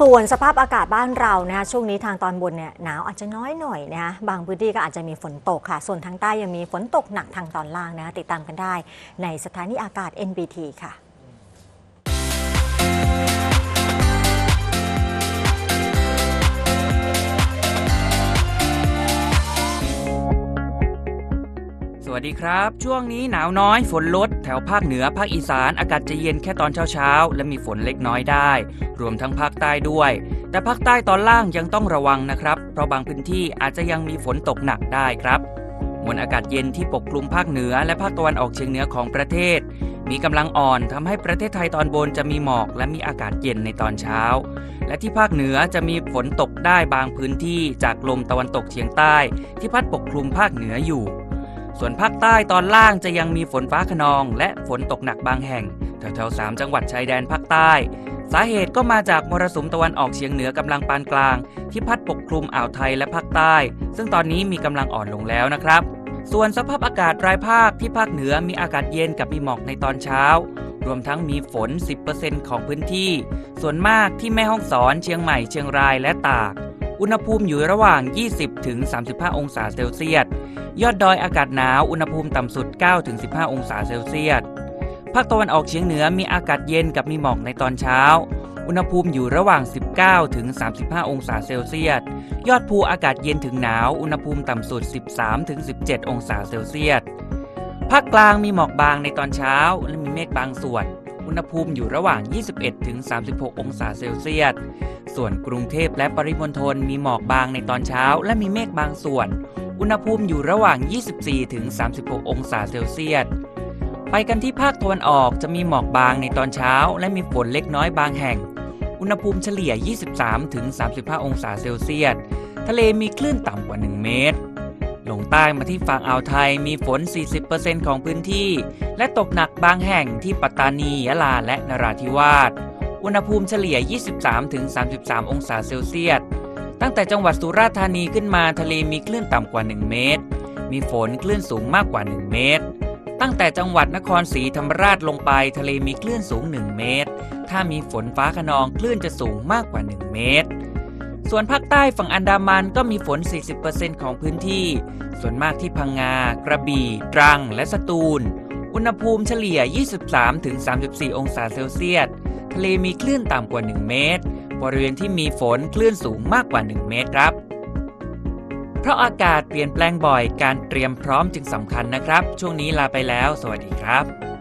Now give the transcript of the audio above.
ส่วนสภาพอากาศบ้านเรานะช่วงนี้ทางตอนบนเนี่ยหนาวอาจจะน้อยหน่อยนะบางพื้นที่ก็อาจจะมีฝนตกค่ะ ส่วนทางใต้ยังมีฝนตกหนักทางตอนล่างนะคะติดตามกันได้ในสถานีอากาศ NBT ค่ะ วัสดีครับ ช่วงนี้หนาวน้อยฝนลด แถวภาคเหนือภาคอีสานอากาศจะเย็นแค่ตอนเช้าๆ และมีฝนเล็กน้อยได้ รวมทั้งภาคใต้ด้วย แต่ภาคใต้ตอนล่างยังต้องระวังนะครับ เพราะบางพื้นที่อาจจะยังมีฝนตกหนักได้ครับมวลอากาศเย็นที่ปกคลุมภาคเหนือและภาคตะวันออกเฉียงเหนือของประเทศ มีกำลังอ่อนทำให้ประเทศไทยตอนบนจะมีหมอกและมีอากาศเย็นในตอนเช้า และที่ภาคเหนือจะมีฝนตกได้บางพื้นที่จากลมตะวันตกเฉียงใต้ ที่พัดปกคลุมภาคเหนืออยู่ ส่วนภาคใต้ตอนล่างจะยังมีฝนฟ้าขนอง และฝนตกหนักบางแห่ง แถวๆสามจังหวัดชายแดนภาคใต้ สาเหตุก็มาจากมรสุมตะวันออกเฉียงเหนือกำลังปานกลาง ที่พัดปกคลุมอ่าวไทยและภาคใต้ ซึ่งตอนนี้มีกำลังอ่อนลงแล้วนะครับ ส่วนสภาพอากาศรายภาคที่ภาคเหนือมีอากาศเย็นกับมีหมอกในตอนเช้า รวมทั้งมีฝน 10%ของพื้นที่ ส่วนมากที่แม่ฮ่องสอน เชียงใหม่ เชียงรายและตาก อุณหภูมิอยู่ระหว่าง 20ถึง35 องศาเซลเซียส ยอดดอยอากาศหนาว อุณหภูมิต่ำสุด9ถึง15 องศาเซลเซียส ภาคตะวันออกเฉียงเหนือมีอากาศเย็นกับมีหมอกในตอนเช้า อุณหภูมิอยู่ระหว่าง 19ถึง35 องศาเซลเซียส ยอดภูอากาศเย็นถึงหนาว อุณหภูมิต่ำสุด 13ถึง17 องศาเซลเซียส ภาคกลางมีหมอกบางในตอนเช้า และมีเมฆบางส่วน อุณหภูมิอยู่ระหว่าง 21ถึง36 องศาเซลเซียส ส่วนกรุงเทพและปริมณฑลมีหมอกบางในตอนเช้า และมีเมฆบางส่วน อุณหภูมิอยู่ระหว่าง 24ถึง36 องศาเซลเซียส ไปกันที่ภาคตะวันออกจะมีหมอกบางในตอนเช้า และมีฝนเล็กน้อยบางแห่ง อุณหภูมิเฉลี่ย 23ถึง35 องศาเซลเซียส ทะเลมีคลื่นต่ำกว่า 1 เมตรลงใต้มาที่ฝั่งอ่าวไทยมีฝน 40%ของพื้นที่ และตกหนักบางแห่งที่ปัตตานียะลาและนราธิวาส อุณหภูมิเฉลี่ย 23-33 องศาเซลเซียส ตั้งแต่จังหวัดสุราษฎร์ธานีขึ้นมาทะเลมีคลื่นต่ำกว่า 1 เมตร มีฝนคลื่นสูงมากกว่า 1 เมตร ตั้งแต่จังหวัดนครศรีธรรมราชลงไปทะเลมีคลื่นสูง 1 เมตร ถ้ามีฝนฟ้าขนองคลื่นจะสูงมากกว่า 1 เมตร ส่วนภาคใต้ฝั่งอันดามันก็มีฝน 40%ของพื้นที่ ส่วนมากที่พังงา กระบี่ ตรัง และสตูล อุณหภูมิเฉลี่ย 23-34 องศาเซลเซียส ทะเลมีคลื่นต่ำกว่า 1 เมตร บริเวณที่มีฝนคลื่นสูงมากกว่า 1 เมตรครับ เพราะอากาศเปลี่ยนแปลงบ่อยการเตรียมพร้อมจึงสำคัญนะครับ ช่วงนี้ลาไปแล้ว สวัสดีครับ